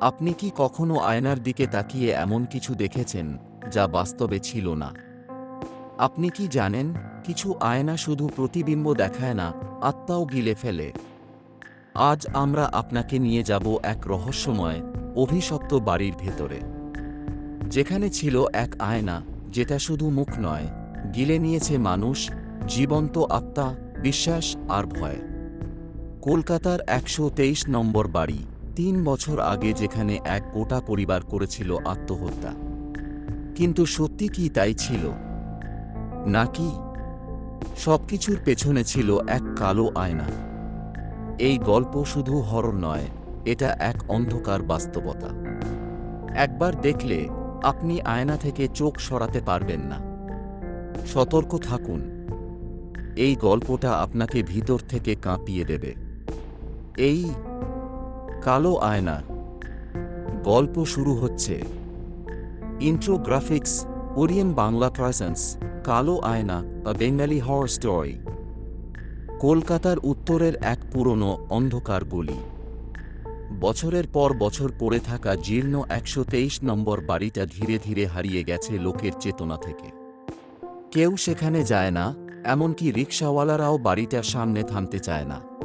আপনি কি কখনো আয়নার দিকে তাকিয়ে এমন কিছু দেখেছেন যা বাস্তবে ছিল না? আপনি কি জানেন, কিছু আয়না শুধু প্রতিবিম্ব দেখায় না, আত্মাও গিলে ফেলে? আজ আমরা আপনাকে নিয়ে যাব এক রহস্যময়, অভিশপ্ত বাড়ির ভেতরে। যেখানে ছিল এক আয়না, যেটা শুধু মুখ নয়, গিলে নিয়েছে মানুষ, জীবন্ত আত্মা, বিশ্বাস আর ভয়। কলকাতার একশো তেইশ নম্বর বাড়ি। তিন বছর আগে যেখানে এক গোটা পরিবার করেছিল আত্মহত্যা। কিন্তু সত্যি কি তাই ছিল? নাকি সবকিছুর পেছনে ছিল এক কালো আয়না? এই গল্প শুধু হরর নয়, এটা এক অন্ধকার বাস্তবতা। একবার দেখলে আপনি আয়না থেকে চোখ সরাতে পারবেন না। সতর্ক থাকুন। এই গল্পটা আপনাকে ভিতর থেকে কাঁপিয়ে দেবে। এই কালো আয়না। গল্প শুরু হচ্ছে। ইন্ট্রোগ্রাফিক্স ওরিয়ান বাংলা প্রেজেন্স কালো আয়না আ বেঙ্গালি হর স্টোরি কলকাতার উত্তরের এক পুরনো অন্ধকার গলি। বছরের পর বছর পড়ে থাকা জীর্ণ একশো তেইশ নম্বর বাড়িটা ধীরে ধীরে হারিয়ে গেছে লোকের চেতনা থেকে। কেউ সেখানে যায় না, এমনকি রিকশাওয়ালারাও বাড়িটার সামনে থামতে চায় না।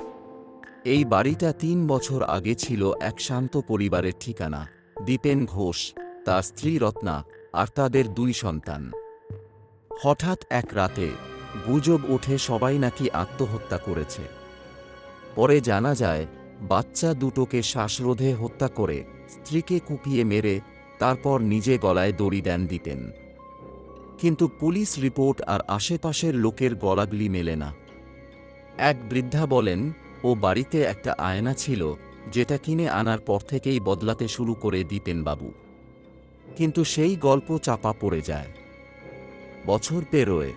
এই বাড়িটা তিন বছর আগে ছিল এক শান্ত পরিবারের ঠিকানা, দীপেন ঘোষ, তার স্ত্রী রত্না আর তাদের দুই সন্তান। হঠাৎ এক রাতে গুজব ওঠে সবাই নাকি আত্মহত্যা করেছে। পরে জানা যায়, বাচ্চা দুটোকে শ্বাসরোধে হত্যা করে স্ত্রীকে কুপিয়ে মেরে তারপর নিজে গলায় দড়ি দেন দিতেন কিন্তু পুলিশ রিপোর্ট আর আশেপাশের লোকের গলাগুলি মেলে না। এক বৃদ্ধা বলেন ও বাড়িতে একটা আয়না ছিল, যেটা কিনে আনার পর থেকেই বদলাতে শুরু করে দিতেন বাবু। কিন্তু সেই গল্প চাপা পড়ে যায়। বছর পেরোয়।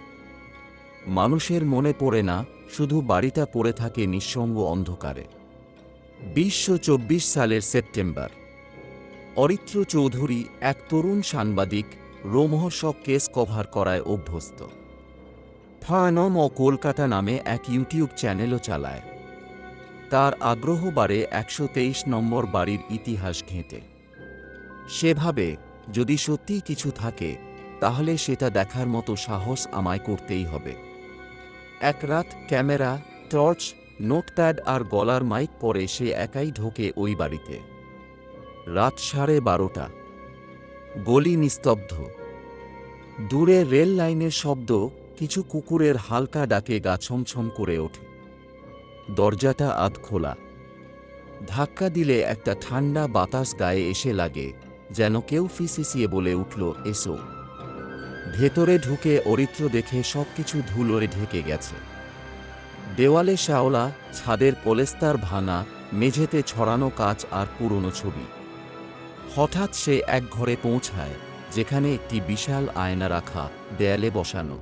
মানুষের মনে পড়ে না, শুধু বাড়িটা পড়ে থাকে নিঃসঙ্গ অন্ধকারে। বিশশো চব্বিশ সালের সেপ্টেম্বর। অরিত্র চৌধুরী এক তরুণ সাংবাদিক রোমহর্ষক কেস কভার করায় অভ্যস্ত। ফানম ও কলকাতা নামে এক ইউটিউব চ্যানেলও চালায়। তার আগ্রহ বাড়ে একশো তেইশ নম্বর বাড়ির ইতিহাস ঘেঁটে। সেভাবে যদি সত্যিই কিছু থাকে, তাহলে সেটা দেখার মতো সাহস আমায় করতেই হবে। এক রাত ক্যামেরা, টর্চ, নোটপ্যাড আর গলার মাইক পরে সে একাই ঢোকে ওই বাড়িতে। রাত সাড়ে বারোটা। গলি নিস্তব্ধ। দূরে রেল লাইনের শব্দ কিছু কুকুরের হালকা ডাকে গা ছমছম করে ওঠে। দরজাটা আধ খোলা। ধাক্কা দিলে একটা ঠান্ডা বাতাস গায়ে এসে লাগে, যেন কেউ ফিসিসিয়ে বলে উঠল, এসো। ভেতরে ঢুকে অরিত্র দেখে সবকিছু ধুলোরে ঢেকে গেছে। দেওয়ালে শ্যাওলা, ছাদের পলেস্তার ভাঙা, মেঝেতে ছড়ানো কাজ আর পুরনো ছবি। হঠাৎ সে এক ঘরে পৌঁছায়, যেখানে একটি বিশাল আয়না রাখা, দেয়ালে বসানো।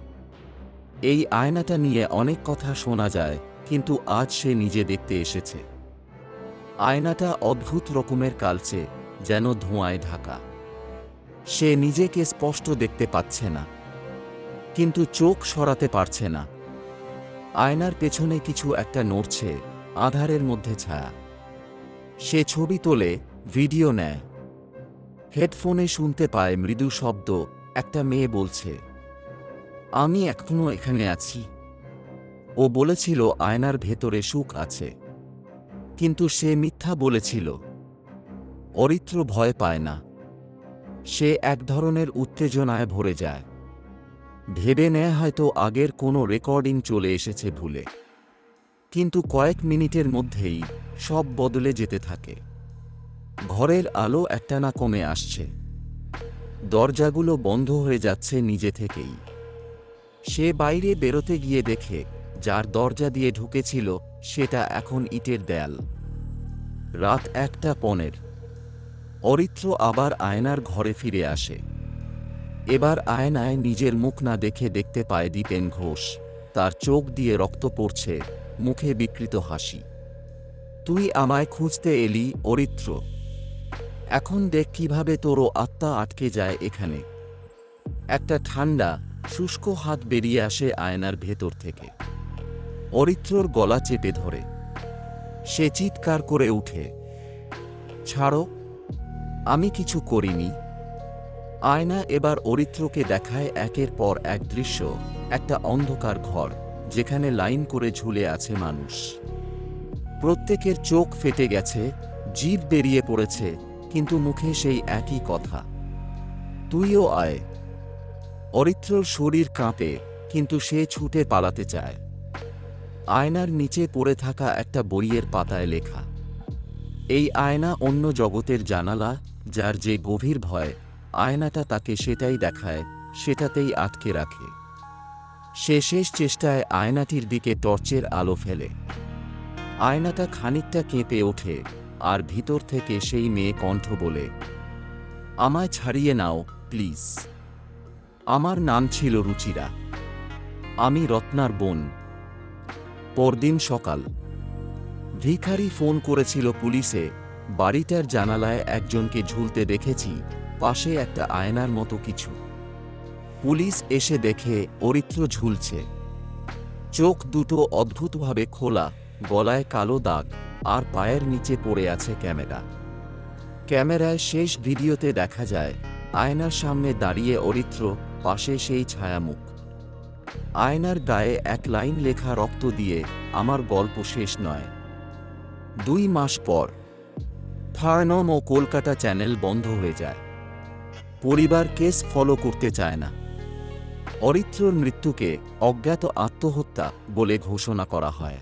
এই আয়নাটা নিয়ে অনেক কথা শোনা যায় কিন্তু আজ সে নিজে দেখতে এসেছে। আয়নাটা অদ্ভুত রকমের কালচে যেন ধোঁয়ায় ঢাকা। সে নিজেকে স্পষ্ট দেখতে পাচ্ছে না, কিন্তু চোখ সরাতে পারছে না। আয়নার পেছনে কিছু একটা নড়ছে আধারের মধ্যে ছায়া। সে ছবি তোলে, ভিডিও নেয়। হেডফোনে শুনতে পায় মৃদু শব্দ, একটা মেয়ে বলছে, আমি এখনও এখানে আছি। ও বলেছিল, আয়নার ভেতরে সুখ আছে। কিন্তু সে মিথ্যা বলেছিল। অরিত্র ভয় পায় না। সে এক ধরনের উত্তেজনায় ভরে যায়। ভেবে নেয় হয়তো আগের কোনো রেকর্ডিং চলে এসেছে ভুলে। কিন্তু কয়েক মিনিটের মধ্যেই সব বদলে যেতে থাকে। ঘরের আলো একটানা কমে আসছে। দরজাগুলো বন্ধ হয়ে যাচ্ছে নিজে থেকেই। সে বাইরে বেরোতে গিয়ে দেখে যার দরজা দিয়ে ঢুকেছিল, সেটা এখন ইটের দেয়াল। রাত একটা পনেরো। অরিত্র আবার আয়নার ঘরে ফিরে আসে। এবার আয়নায় নিজের মুখ না দেখে দেখতে পায় দীপেন ঘোষ। তার চোখ দিয়ে রক্ত পড়ছে, মুখে বিকৃত হাসি। তুই আমায় খুঁজতে এলি, অরিত্র। এখন দেখ কীভাবে তোরও আত্মা আটকে যায় এখানে। একটা ঠান্ডা, শুষ্ক হাত বেরিয়ে আসে আয়নার ভেতর থেকে। অরিত্রর গলা চেপে ধরে। সে চিৎকার করে উঠে, ছাড়ো, আমি কিছু করিনি। আয়না এবার অরিত্রকে দেখায় একের পর এক দৃশ্য, একটা অন্ধকার ঘর, যেখানে লাইন করে ঝুলে আছে মানুষ। প্রত্যেকের চোখ ফেটে গেছে, জিভ বেরিয়ে পড়েছে, কিন্তু মুখে সেই একই কথা। তুইও আয়। অরিত্রর শরীর কাঁপে, কিন্তু সে ছুটে পালাতে চায়। আয়নার নিচে পড়ে থাকা একটা বইয়ের পাতায় লেখা। এই আয়না অন্য জগতের জানালা, যার যে গভীর ভয়, আয়নাটা তাকে সেটাই দেখায়, সেটাতেই আটকে রাখে। সে শেষ চেষ্টায় আয়নাটির দিকে টর্চের আলো ফেলে। আয়নাটা খানিকটা কেঁপে ওঠে, আর ভিতর থেকে সেই মেয়ে কণ্ঠ বলে, আমায় ছাড়িয়ে নাও, প্লিজ। আমার নাম ছিল রুচিরা। আমি রত্নার বোন। পরদিন সকাল। ভিখারি ফোন করেছিল পুলিশে, বাড়িটার জানালায় একজনকে ঝুলতে দেখেছি, পাশে একটা আয়নার মতো কিছু। পুলিশ এসে দেখে অরিত্র ঝুলছে। চোখ দুটো অদ্ভুতভাবে খোলা, গলায় কালো দাগ, আর পায়ের নিচে পড়ে আছে ক্যামেরা। ক্যামেরায় শেষ ভিডিওতে দেখা যায়, আয়নার সামনে দাঁড়িয়ে অরিত্র পাশে সেই ছায়ামুখ। আয়নার গায়ে এক লাইন লেখা রক্ত দিয়ে আমার গল্প শেষ নয়। দুই মাস পর ফার্নম ও কলকাতা চ্যানেল বন্ধ হয়ে যায়। পরিবার কেস ফলো করতে চায় না। অরিত্রর মৃত্যুকে অজ্ঞাত আত্মহত্যা বলে ঘোষণা করা হয়।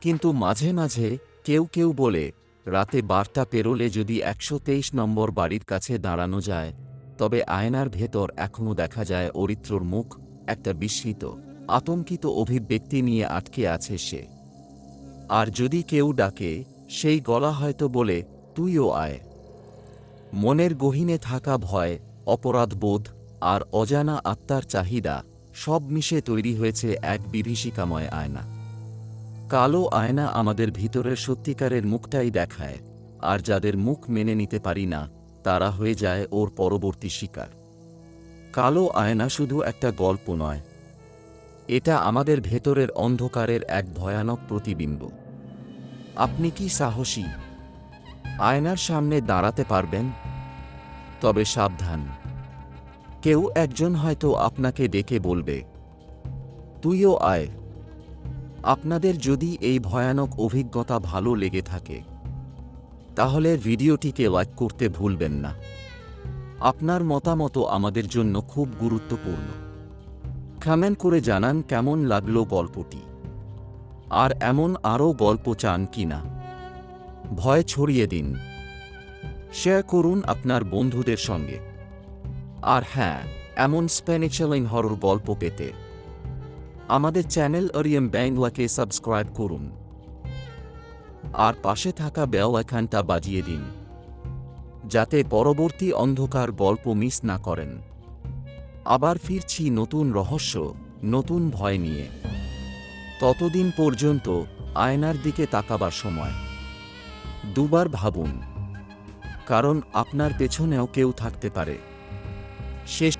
কিন্তু মাঝে মাঝে কেউ কেউ বলে, রাতে বার্তা পেরোলে যদি একশো তেইশ নম্বর বাড়ির কাছে দাঁড়ানো যায়, তবে আয়নার ভেতর এখনও দেখা যায় অরিত্রর মুখ একটা বিস্মিত, আতঙ্কিত অভিব্যক্তি নিয়ে আটকে আছে সে। আর যদি কেউ ডাকে, সেই গলা হয়তো বলে, তুইও আয়। মনের গহীনে থাকা ভয় অপরাধবোধ আর অজানা আত্মার চাহিদা সব মিশে তৈরি হয়েছে এক বিভীষিকাময় আয়না। কালো আয়না আমাদের ভিতরের সত্যিকারের মুখটাই দেখায়, আর যাদের মুখ মেনে নিতে পারি না, তারা হয়ে যায় ওর পরবর্তী শিকার। কালো আয়না শুধু একটা গল্প নয়, এটা আমাদের ভেতরের অন্ধকারের এক ভয়ানক প্রতিবিম্ব। আপনি কি সাহসী? আয়নার সামনে দাঁড়াতে পারবেন, তবে সাবধান। কেউ একজন হয়তো আপনাকে ডেকে বলবে, তুইও আয়। আপনাদের যদি এই ভয়ানক অভিজ্ঞতা ভালো লেগে থাকে, তাহলে ভিডিওটিকে লাইক করতে ভুলবেন না। আপনার মতামত আমাদের জন্য খুব গুরুত্বপূর্ণ। কমেন্ট করে জানান কেমন লাগল গল্পটি। আর এমন আরও গল্প চান কিনা। ভয় ছড়িয়ে দিন। শেয়ার করুন আপনার বন্ধুদের সঙ্গে। আর হ্যাঁ এমন স্প্যানিচালাইন হরর গল্প পেতে। আমাদের চ্যানেল অরিয়াম ব্যাংলাকে সাবস্ক্রাইব করুন। আর পাশে থাকা বেল আইকনটা বাজিয়ে দিন। যাতে পরবর্তী অন্ধকার গল্প মিস না করেন। আবার ফিরছি নতুন রহস্য, নতুন ভয় নিয়ে। ততদিন পর্যন্ত আয়নার দিকে তাকাবার সময়। দুবার ভাবুন, কারণ আপনার পেছনেও কেউ থাকতে পারে। শেষ